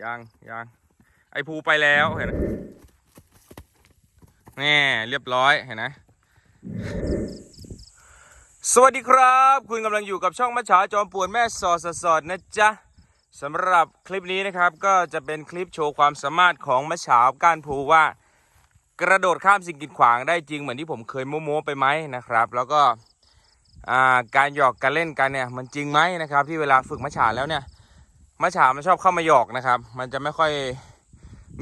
ยังยังไอภูไปแล้วเห็นไหมแน่เรียบร้อยเห็นไหมสวัสดีครับ คุณกำลังอยู่กับช่องมัจฉาจอมปวนแม่สอดสดสดนะจ๊ะสำหรับคลิปนี้นะครับก็จะเป็นคลิปโชว์ความสามารถของมัจฉาก้านภูว่า กระโดดข้ามสิ่งกีดขวางได้จริงเหมือนที่ผมเคยโม้ๆไปไหมนะครับ แล้วก็การหยอกการเล่นกันเนี่ยมันจริงไหมนะครับ ที่เวลาฝึกมัจฉาแล้วเนี่ย มัจฉามันชอบเข้ามาหยอกนะครับ มันจะไม่ค่อย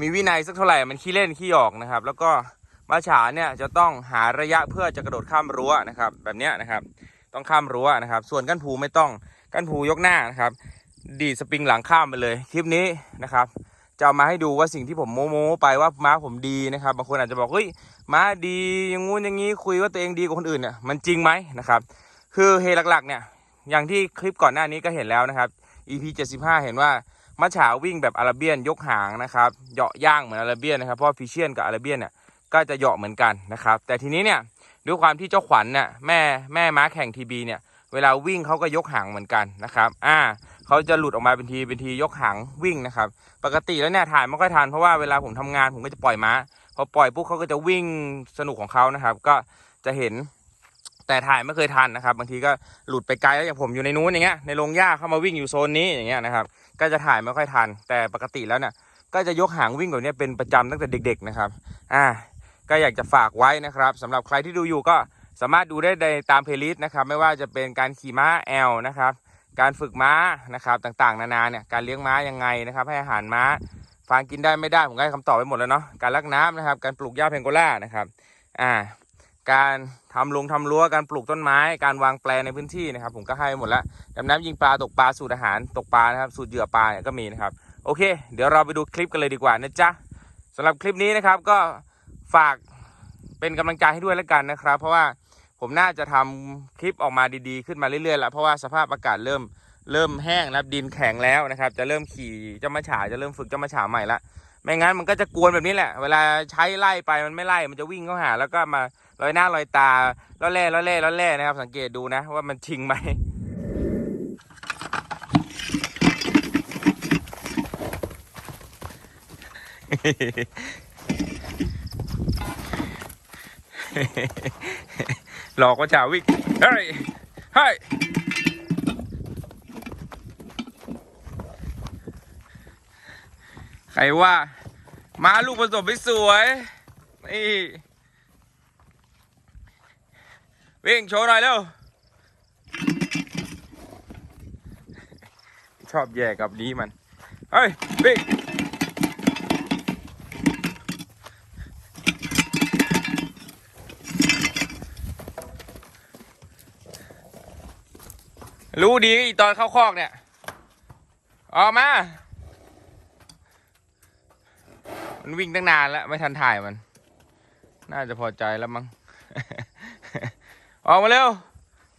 มีวินัยสักเท่าไหร่ มันขี้เล่นขี้หยอกนะครับ แล้วก็มัจฉาเนี่ยจะต้องหาระยะเพื่อจะกระโดดข้ามรั้วนะครับ แบบเนี้ยนะครับ ต้องข้ามรั้วนะครับ ส่วนกั้นผูไม่ต้องกั้นผูยกหน้านะครับ ดีสปริงหลังข้ามไปเลย คลิปนี้นะครับจะเอามาให้ดูว่าสิ่งที่ผมโม้โมไปว่าม้าผมดีนะครับบางคนอาจจะบอกเฮ้ยม้าดีอย่างงู้นอย่างนี้คุยว่าตัวเองดีกว่าคนอื่นเนี่ยมันจริงไหมนะครับ คือเฮหลักๆเนี่ยอย่างที่คลิปก่อนหน้านี้ก็เห็นแล้วนะครับ EP 75 เห็นว่ามัฉาวิ่งแบบอาราเบียนยกหางนะครับเหยาะย่างเหมือนอาราเบียนนะครับเพราะฟิเชียนกับอาราเบียนเนี่ยก็จะเหยาะเหมือนกันนะครับ แต่ทีนี้เนี่ยด้วยความที่เจ้าขวัญเนี่ยแม่แม่ม้าแข่งทีบีเนี่ยเวลาวิ่งเขาก็ยกหางเหมือนกันนะครับ อ่าเขาจะหลุดออกมาเป็นทีเป็นทียกหางวิ่งนะครับ ปกติแล้วเนี่ยถ่ายไม่ค่อยทันเพราะว่าเวลาผมทำงานผมก็จะปล่อยม้าพอปล่อยปุ๊บเขาก็จะวิ่งสนุกของเขานะครับ ก็จะเห็น แต่ถ่ายไม่เคยทันนะครับ บางทีก็หลุดไปไกลแล้วอย่างผมอยู่ในนู้นอย่างเงี้ยในโรงหญ้าเข้ามาวิ่งอยู่โซนนี้อย่างเงี้ยนะครับ ก็จะถ่ายไม่ค่อยทัน แต่ปกติแล้วเนี่ยก็จะยกหางวิ่งแบบนี้เป็นประจำตั้งแต่เด็ก ๆนะครับ อ่า ก็อยากจะฝากไว้นะครับสำหรับใครที่ดูอยู่ก็สามารถดูได้ในตามเพลย์ลิสต์นะครับ ไม่ว่าจะเป็นการขี่ม้าแอลนะครับ การฝึกม้านะครับต่างๆ นานาเนี่ยการเลี้ยงม้ายังไงนะครับ ให้อาหารม้าฟางกินได้ไม่ได้ผมก็ให้คำตอบไปหมดแล้วเนาะการลักน้ำนะครับ การปลูกหญ้าเพงโกล่านะครับ อ่า การทำลงทำรั้วการปลูกต้นไม้ การวางแปลในพื้นที่นะครับ ผมก็ให้หมดแล้วดำน้ำยิงปลาตกปลาสูตรอาหารตกปลานะครับ สูตรเหยื่อปลาเนี่ยก็มีนะครับ โอเค เดี๋ยวเราไปดูคลิปกันเลยดีกว่านะจ๊ะสำหรับคลิปนี้นะครับก็ฝากเป็นกำลังใจให้ด้วยแล้วกันนะครับ เพราะว่าผมน่าจะทำคลิปออกมาดีๆ ขึ้นมาเรื่อยๆแล้วเพราะว่าสภาพอากาศเริ่มเริ่มแห้งนะครับดินแข็งแล้วนะครับ จะเริ่มขี่เจ้ามาฉาจะเริ่มฝึกเจ้ามาฉาใหม่ละไม่งั้นมันก็จะกวนแบบนี้แหละ เวลาใช้ไล่ไปมันไม่ไล่มันจะวิ่งเข้าหา แล้วก็มา ลอยหน้าลอยตาล้อแล่ล้อแล่ล้อแล่นะครับ สังเกตดูนะว่ามันชิงไหมหลอกว่าฉาวิ่งเฮ้ยเฮ้ยใครว่า มาลูกผสมไม่สวยนี่ วิ่งโชว์หน่อยเร็ว ชอบแย่กับนี้มัน เฮ้ย วิ่งรู้ดีอีตอนเข้าคอกเนี่ย ออกมา มันวิ่งตั้งนานแล้ว ไม่ทันถ่ายมัน น่าจะพอใจแล้วมั้ง ออกมาเร็ว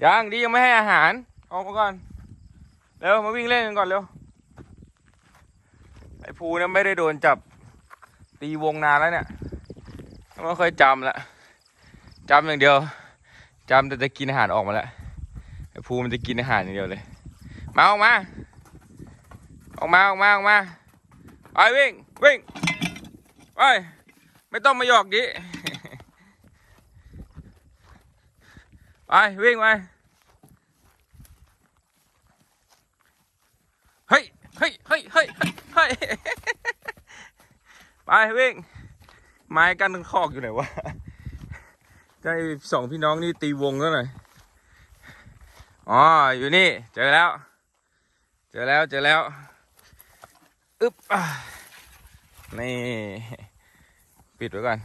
ยังดียังไม่ให้อาหาร ออกมาก่อน เร็วมาวิ่งเล่นกันก่อนเร็ว ไอ้ภูเนี่ยไม่ได้โดนจับ ตีวงนานแล้วเนี่ยไม่เคยจำละจำอย่างเดียวจำแต่จะกินอาหารออกมาแล้วไอ้ภูมันจะกินอาหารอย่างเดียวเลย มาออกมา ออกมาออกมาออกมาไปวิ่งวิ่งไปไม่ต้องมาหยอกดิ ไปวิ่งไปเฮ้ยเฮ้ยเฮ้ยเฮ้ยเฮ้ยไปวิ่งไม้กั้นคอกอยู่ไหนวะใกล้สองพี่น้องนี่ตีวงแล้วหน่อยอ๋ออยู่นี่เจอแล้ว เจอแล้วเจอแล้วอึ๊บนี่ปิดไว้ก่อน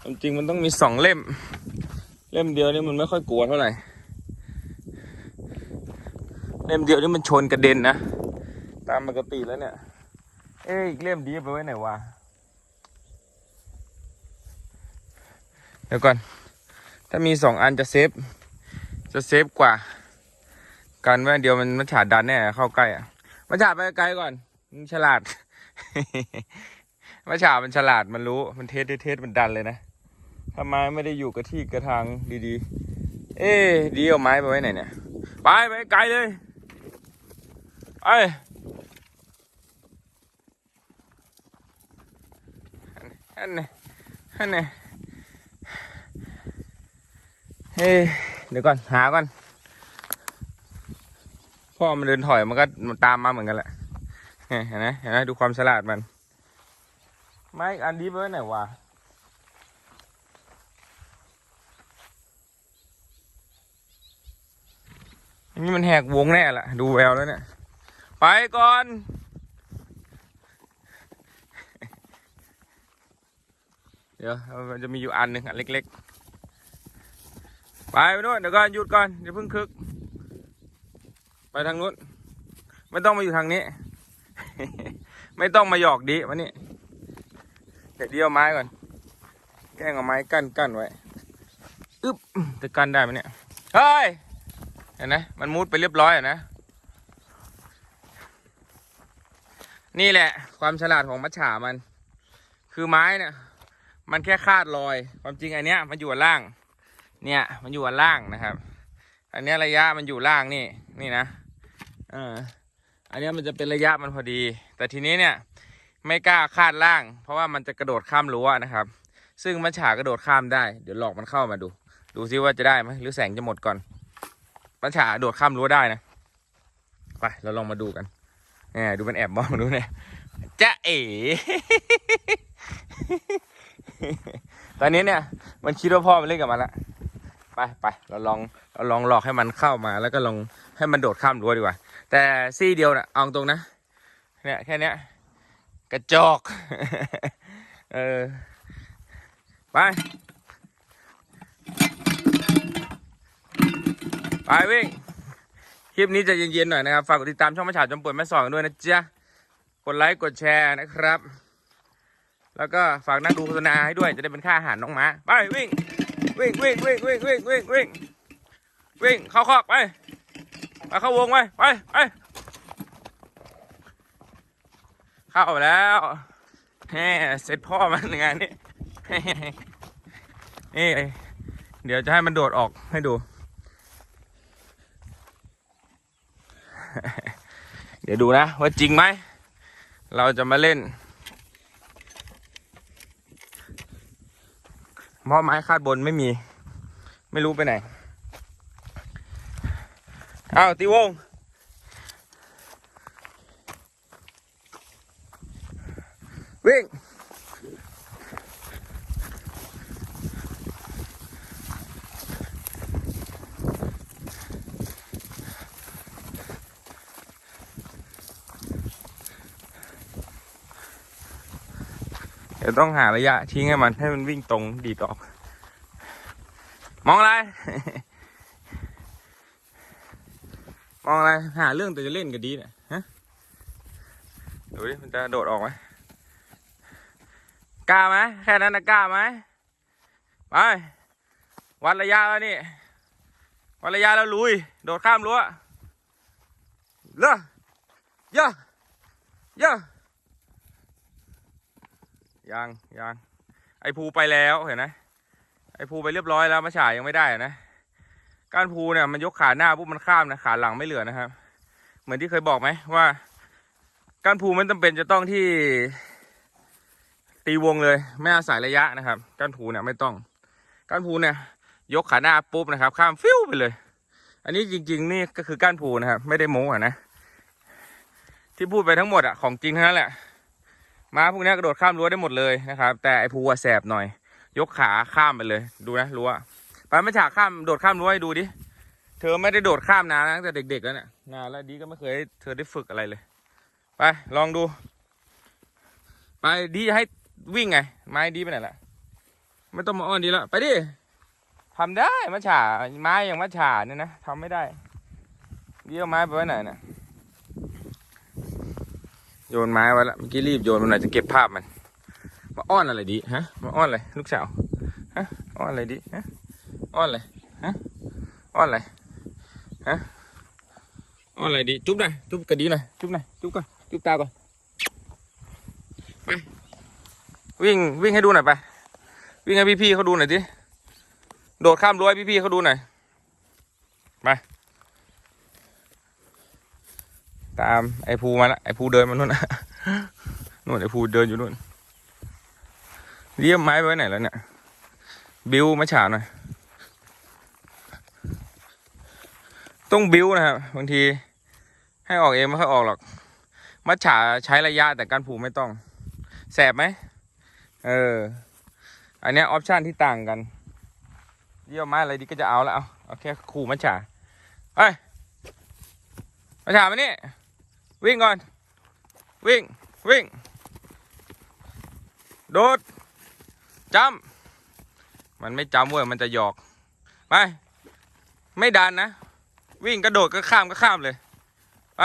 ความจริงมันต้องมีสองเล่ม เล่มเดียวนี่มันไม่ค่อยกลัวเท่าไหร่ เล่มเดียวนี่มันชนกระเด็นนะ ตามปกติแล้วเนี่ย เอ้ยอีกเล่มดีไปไว้ไหนวะ เดี๋ยวก่อน ถ้ามีสองอันจะเซฟ จะเซฟกว่า การว่เดียวมันมันฉาดดันแน่เข้าใกล้อะมันฉาดไปไกลก่อนมันฉลาดมาฉาดมันฉลาดมันรู้ มันเทสเทสมันดันเลยนะ ทำไมไม่ได้อยู่กับที่กระทางดีๆ เอ๊ดีเอาไม้ไปไว้ไหนเนี่ย ไปไปไกลเลย ไป อันนี้อันนี้เฮ้เดี๋ยวก่อน หาก่อน พ่อมันเดินถอยมันก็ตามมาเหมือนกันแหละเห็นไหมเห็นไหมดูความฉลาดมัน ไม้อันนี้ไปไว้ไหนวะ นนี้มันแหกวงแน่ละดูแววแล้วเนี่ย ไปก่อน เดี๋ยวมันจะมีอยู่อันหนึ่งอันเล็กๆ ไปไปนู่นเดี๋ยวก่อนหยุดก่อนอย่าเพิ่งคึก ไปทางนู้น ไม่ต้องมาอยู่ทางนี้ ไม่ต้องมาหยอกดิมานี่เดี๋ยวเดียวไม้ก่อน แกล้งเอาไม้กั้นกั้นไว้ อึ๊บจะกั้นได้ไหมเนี่ย เฮ้ย เห็นไหมมันมุดไปเรียบร้อยอะนะ นี่แหละ ความฉลาดของมัจฉามัน คือไม้เนี่ย มันแค่คาดรอย ความจริงอันเนี้ย มันอยู่อันล่าง เนี่ย มันอยู่อันล่างนะครับ อันเนี้ยระยะมันอยู่ล่างนี่ นี่นะเอออันเนี้ยมันจะเป็นระยะมันพอดี แต่ทีนี้เนี่ย ไม่กล้าคาดล่าง เพราะว่ามันจะกระโดดข้ามรั้วนะครับ ซึ่งมัจฉากระโดดข้ามได้ เดี๋ยวหลอกมันเข้ามาดู ดูซิว่าจะได้ไหมหรือแสงจะหมดก่อน มัจฉาโดดข้ามรั้วได้นะไปเราลองมาดูกันเนี่ดูมันแอบมองดูเนี่ยจะเอ๋ตอนนี้เนี่ย มันคิดว่าพ่อมันเล่นกับมันละไปไปเราลองเราลองหลอกให้มันเข้ามา แล้วก็ลองให้มันโดดข้ามรั้วดีกว่า แต่ซี่เดียวนะเอาตรงนะเนี่ยแค่เนี้ยกระจอก เออ ไป ไปวิ่ง คลิปนี้จะเย็นๆหน่อยนะครับ ฝากกดติดตามช่องมาฉาจอมปวดแม่สอนกันด้วยนะจ๊ะ กดไลค์กดแชร์นะครับ แล้วก็ฝากนั่งดูโฆษณาให้ด้วย จะได้เป็นค่าอาหารน้องหมา ไปวิ่ง วิ่งวิ่งวิ่งวิ่งวิ่งวิ่งวิ่งวิ่งเข้าคอกไป ไปเข้าวงไปไปไปเข้าแล้วแหมเสร็จพ่อมันงานนี้นี่เดี๋ยวจะให้มันโดดออกให้ดู ดี๋ยวดูนะ ว่าจริงไหม เราจะมาเล่นเพราะไม้คาดบนไม่มี ไม่รู้ไปไหน อ้าวตีวง วิ่ง เดี๋ยวต้องหาระยะทิ้งให้มันให้มันวิ่งตรงดีดออก มองอะไร มองอะไร หาเรื่องแต่จะเล่นก็ดีเนี่ยฮะดูดิมันจะโดดออกไหมกล้าไหมแค่นั้นนะกล้าไหมไปวัดระยะแล้วนี่วัดระยะแล้วลุย โดดข้ามรั้วเลอะเยอะเยอะ ยังยังไอภูไปแล้วเห็นไหมไอภูไปเรียบร้อยแล้วมาฉายยังไม่ได้นะก้านภูเนี่ยมันยกขาหน้าปุ๊บมันข้ามนะขาหลังไม่เหลือนะครับ เหมือนที่เคยบอกไหมว่าก้านภูมันจำเป็นจะต้องที่ ตีวงเลยไม่อาศัยระยะนะครับก้านภูเนี่ยไม่ต้องก้านภูเนี่ย ยกขาหน้าปุ๊บนะครับ ข้ามฟิวไปเลย อันนี้จริง ๆ นี่ก็คือก้านภูนะครับ ไม่ได้โม้อะนะที่พูดไปทั้งหมดอะของจริงทั้งนั้นแหละ ม้าพวกนี้กระโดดข้ามรั้วได้หมดเลยนะครับ แต่ไอ้ภูอะแสบหน่อย ยกขาข้ามไปเลย ดูนะรั้วไปไม่ฉากข้ามโดดข้ามรั้วให้ดูดิ เธอไม่ได้โดดข้ามนานตั้งแต่เด็กๆแล้วเนี่ยนานแล้วดีก็ไม่เคยเธอได้ฝึกอะไรเลย ไปลองดู ไปดีจะให้วิ่งไง ไม้ดีไปไหนละไม่ต้องมาอ้อนดีแล้วไปดิทำได้มาฉาไม้อย่างมาฉาเนี่ยนะทำไม่ได้ดีเอาไม้ไปไว้ไหนน่ะ โยนไม้ไว้ละเมื่อกี้รีบโยนมันหน่อยจะเก็บภาพมัน มาอ้อนอะไรดีฮะ มาอ้อนอะไรลูกสาวฮะอ้อนอะไรดีฮะอ้อนอะไรฮะอ้อนอะไรฮะอ้อนอะไรดีจุ๊บหน่อยจุ๊บกระดีหน่อยจุ๊บหน่อยจุ๊บก่อนจุ๊บตาก่อนไปวิ่งวิ่งให้ดูหน่อยไปวิ่งให้พี่ๆเขาดูหน่อยดิโดดข้ามรั้วให้พี่ๆเขาดูหน่อยไป ตามไอ้ภูมาละไอ้ภูเดินมานู่นนะนู่นไอ้ภูเดินอยู่นู่นเรียมไม้ไปไว้ไหนแล้วเนี่ย บิวมาฉาหน่อย ต้องบิวนะครับบางที ให้ออกเองไม่ค่อยออกหรอกมัดฉาใช้ระยะแต่การผูกไม่ต้อง แสบไหม เออ อันเนี้ยออปชันที่ต่างกันเยี่ยมไม้อะไรดีก็จะเอาแล้วเอาเอาแค่ขู่มัดฉาเฮ้ยมัดฉามานี่ วิ่งก่อน วิ่ง วิ่ง โดดจำมันไม่จำเว้ยมันจะหยอก ไป ไม่ดันนะ วิ่งกระโดดก็ข้ามก็ข้ามเลย ไป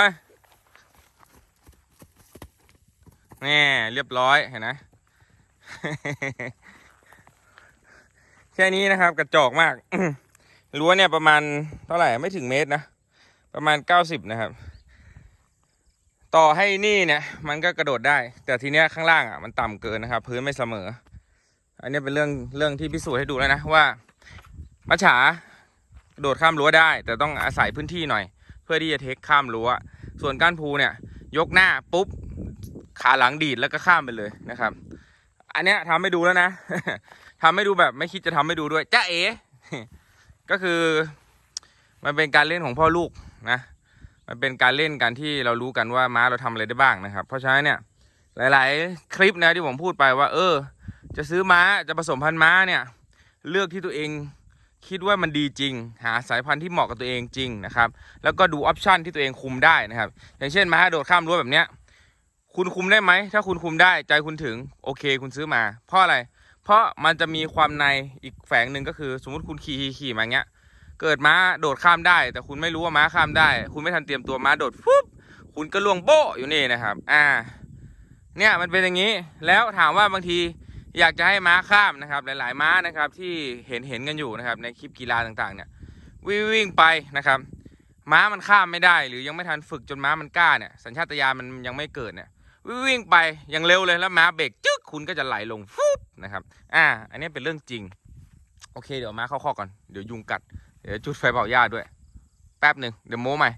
แน่เรียบร้อยเห็นไหมแค่นี้นะครับ กระจอกมากรั้วเนี่ยประมาณเท่าไหร่ไม่ถึงเมตรนะ ประมาณเก้าสิบนะครับ ต่อให้นี่เนี่ยมันก็กระโดดได้ แต่ทีเนี้ยข้างล่างอะมันต่ำเกินนะครับ พื้นไม่เสมอ อันนี้เป็นเรื่องเรื่องที่พิสูจน์ให้ดูแล้วนะว่ามัจฉากระโดดข้ามรั้วได้ แต่ต้องอาศัยพื้นที่หน่อย เพื่อที่จะเทคข้ามรั้ว ส่วนก้านภูเนี่ย ยกหน้าปุ๊บขาหลังดีดแล้วก็ข้ามไปเลยนะครับ อันเนี้ยทำให้ดูแล้วนะทำให้ดูแบบไม่คิดจะทำให้ดูด้วยจ้าเอ๋ก็คือ มันเป็นการเล่นของพ่อลูกนะ มันเป็นการเล่นกันที่เรารู้กันว่าม้าเราทำอะไรได้บ้างนะครับ เพราะฉะนั้นเนี่ยหลาย ๆ คลิปนะที่ผมพูดไปว่า เออ จะซื้อม้าจะผสมพันธุ์ม้าเนี่ย เลือกที่ตัวเองคิดว่ามันดีจริง หาสายพันธุ์ที่เหมาะกับตัวเองจริงนะครับ แล้วก็ดูออปชันที่ตัวเองคุมได้นะครับ อย่างเช่นม้าโดดข้ามรั้วแบบเนี้ย คุณคุมได้ไหม ถ้าคุณคุมได้ใจคุณถึงโอเค คุณซื้อมา เพราะอะไร เพราะมันจะมีความในอีกแฝงหนึ่งก็คือ สมมติคุณขี่ขี่ขี่มาเงี้ย เกิดม้าโดดข้ามได้ แต่คุณไม่รู้ว่าม้าข้ามได้ คุณไม่ทันเตรียมตัวม้าโดดฟุบคุณก็ล่วงโบ๊ะอยู่นี่นะครับ อ่า เนี่ยมันเป็นอย่างนี้ แล้วถามว่าบางทีอยากจะให้ม้าข้ามนะครับ หลายๆม้านะครับ ที่เห็นเห็นกันอยู่นะครับ ในคลิปกีฬาต่างๆ เนี่ย วิ่งวิ่งไปนะครับ ม้ามันข้ามไม่ได้ หรือยังไม่ทันฝึกจนม้ามันกล้าเนี่ยสัญชาตญาณมันยังไม่เกิดเนี่ยวิ่งวิ่งไปอย่างเร็วเลยแล้วม้าเบรกจึ๊กคุณก็จะไหลลงฟุบนะครับ อ่า อันนี้เป็นเรื่องจริง โอเค เดี๋ยวม้าเข้าข้อก่อน เดี๋ยวยุงกัด เดี๋ยวจุดไฟเผาหญ้าด้วย แป๊บหนึ่งเดี๋ยวโม้ใหม่